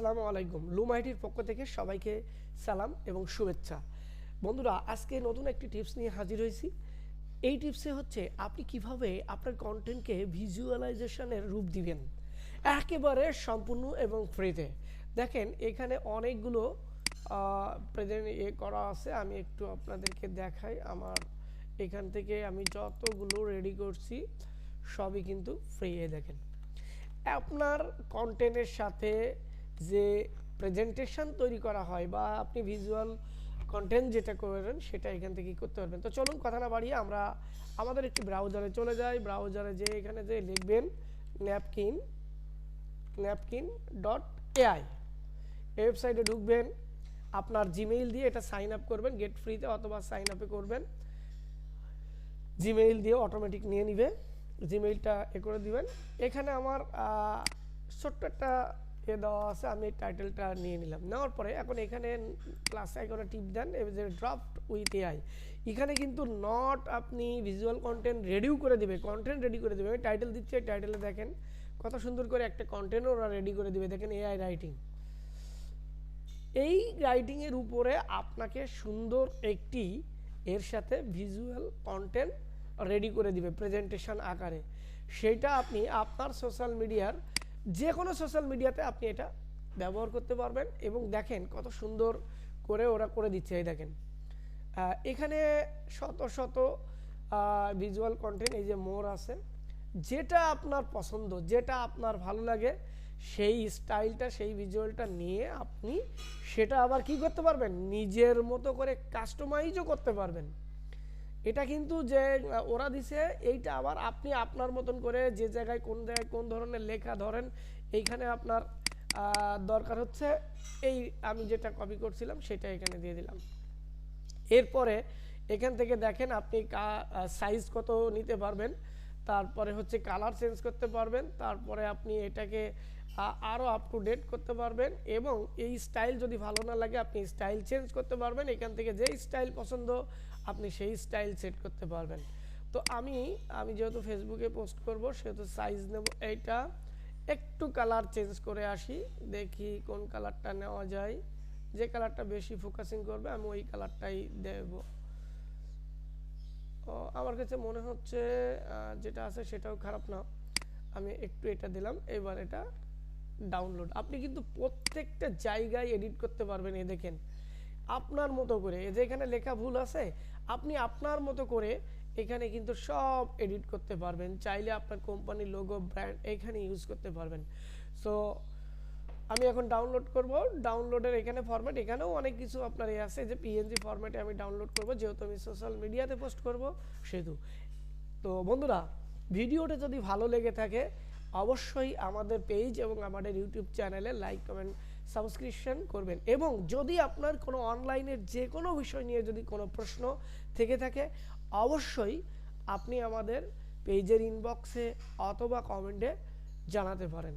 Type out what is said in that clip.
আসসালামু আলাইকুম। লুমাইটির পক্ষ থেকে সবাইকে সালাম এবং শুভেচ্ছা। বন্ধুরা, আজকে নতুন একটি টিপস নিয়ে হাজির হয়েছি। এই টিপসে হচ্ছে, আপনি কীভাবে আপনার কন্টেন্টকে ভিজুয়ালাইজেশনের রূপ দিবেন? একেবারে সম্পূর্ণ এবং ফ্রিতে। দেখেন, এখানে অনেকগুলো প্রেজেন্ট এ করা আছে। আমি একটু আপনাদেরকে দেখাই। আমার এখান থেকে আমি যতগুলো রেডি করছি, সবই কিন্তু ফ্রি দেখেন। আপনার কন্টেন্টের সাথে যে প্রেজেন্টেশন তৈরি করা হয় বা আপনি ভিজুয়াল কন্টেন্ট যেটা করেন সেটা এখান থেকে করতে পারবেন। তো চলুন কথা না বাড়িয়ে আমরা আমাদের একটি ব্রাউজারে চলে যাই। ব্রাউজারে যে এখানে যে লিখবেন ন্যাপকিন ন্যাপকিন ডট এআই ওয়েবসাইটে ঢুকবেন, আপনার জিমেইল দিয়ে এটা সাইন আপ করবেন গেট ফ্রিতে অথবা সাইন আপে করবেন। জিমেইল দিয়ে অটোমেটিক নিয়ে নিবে জিমেইলটা এ করে দিবেন। এখানে আমার ছোট্ট একটা এ দেওয়া আছে, আমি টাইটেলটা নিয়ে নিলাম। নেওয়ার পরে এখন এখানে প্লাস আইকনে টিপ দেন যে ড্রাফট উইথ এআই এখানে কিন্তু নট আপনি ভিজুয়াল কন্টেন্ট রেডিও করে দিবে কন্টেন্ট রেডি করে দিবে। আমি টাইটেল দিচ্ছি টাইটেলে দেখেন, কত সুন্দর করে একটা কন্টেন্ট ওরা রেডি করে দিবে। দেখেন এআই রাইটিং এই রাইটিংয়ের উপরে আপনাকে সুন্দর একটি এর সাথে ভিজুয়াল কন্টেন্ট রেডি করে দিবে প্রেজেন্টেশন আকারে। সেটা আপনি আপনার সোশ্যাল মিডিয়ার যে কোনো সোশ্যাল মিডিয়াতে আপনি এটা ব্যবহার করতে পারবেন এবং দেখেন কত সুন্দর করে ওরা করে দিচ্ছে, এই দেখেন। এখানে শত শত ভিজুয়াল কন্টেন্ট এই যে মোর আছে, যেটা আপনার পছন্দ, যেটা আপনার ভালো লাগে, সেই স্টাইলটা সেই ভিজুয়ালটা নিয়ে আপনি সেটা আবার কি করতে পারবেন? নিজের মতো করে কাস্টমাইজও করতে পারবেন। এটা কিন্তু যে ওরা দিছে, এইটা আবার আপনি আপনার মতন করে যে জায়গায় কোন জায়গায় কোন ধরনের লেখা ধরেন, এইখানে আপনার দরকার হচ্ছে এই আমি যেটা কপি করছিলাম সেটা এখানে দিয়ে দিলাম। এরপরে এখান থেকে দেখেন আপনি কা সাইজ কত নিতে পারবেন। তারপরে হচ্ছে কালার চেঞ্জ করতে পারবেন, তারপরে আপনি এটাকে আরও আরও আপ টু ডেট করতে পারবেন এবং এই স্টাইল যদি ভালো না লাগে আপনি স্টাইল চেঞ্জ করতে পারবেন, এখান থেকে যে স্টাইল পছন্দ, আপনি সেই স্টাইল সেট করতে পারবেন। তো আমি আমি যেহেতু ফেসবুকে পোস্ট করব, সেহেতু সাইজ নেব এইটা, একটু কালার চেঞ্জ করে আসি, দেখি কোন কালারটা নেওয়া যায়। যে কালারটা বেশি ফোকাসিং করবে, আমি ওই কালারটাই দেব। আমার কাছে মনে হচ্ছে যেটা আছে সেটাও খারাপ না। আমি একটু এটা দিলাম, এবার এটা ডাউনলোড আপনি কিন্তু প্রত্যেকটা জায়গায় এডিট করতে পারবেন এ দেখেন। আপনার মতো করে, এই যে এখানে লেখা ভুল আছে, আপনি আপনার মতো করে এখানে কিন্তু সব এডিট করতে পারবেন। চাইলে আপনার কোম্পানির লোগো ব্র্যান্ড এখানে ইউজ করতে পারবেন। সো আমি এখন ডাউনলোড করব। ডাউনলোডের এখানে ফরম্যাট এখানেও অনেক কিছু আপনার এ আছে যে পিএনজি ফরম্যাটে আমি ডাউনলোড করব, যেহেতু আমি সোশ্যাল মিডিয়াতে পোস্ট করব, সেহেতু। তো বন্ধুরা, ভিডিওটা যদি ভালো লেগে থাকে, অবশ্যই আমাদের পেজ এবং আমাদের ইউটিউব চ্যানেলে লাইক কমেন্ট সাবস্ক্রিপশন করবেন। এবং যদি আপনার কোনো অনলাইনের যে কোনো বিষয় নিয়ে যদি কোনো প্রশ্ন থেকে থাকে, অবশ্যই আপনি আমাদের পেজের ইনবক্সে অথবা কমেন্টে জানাতে পারেন।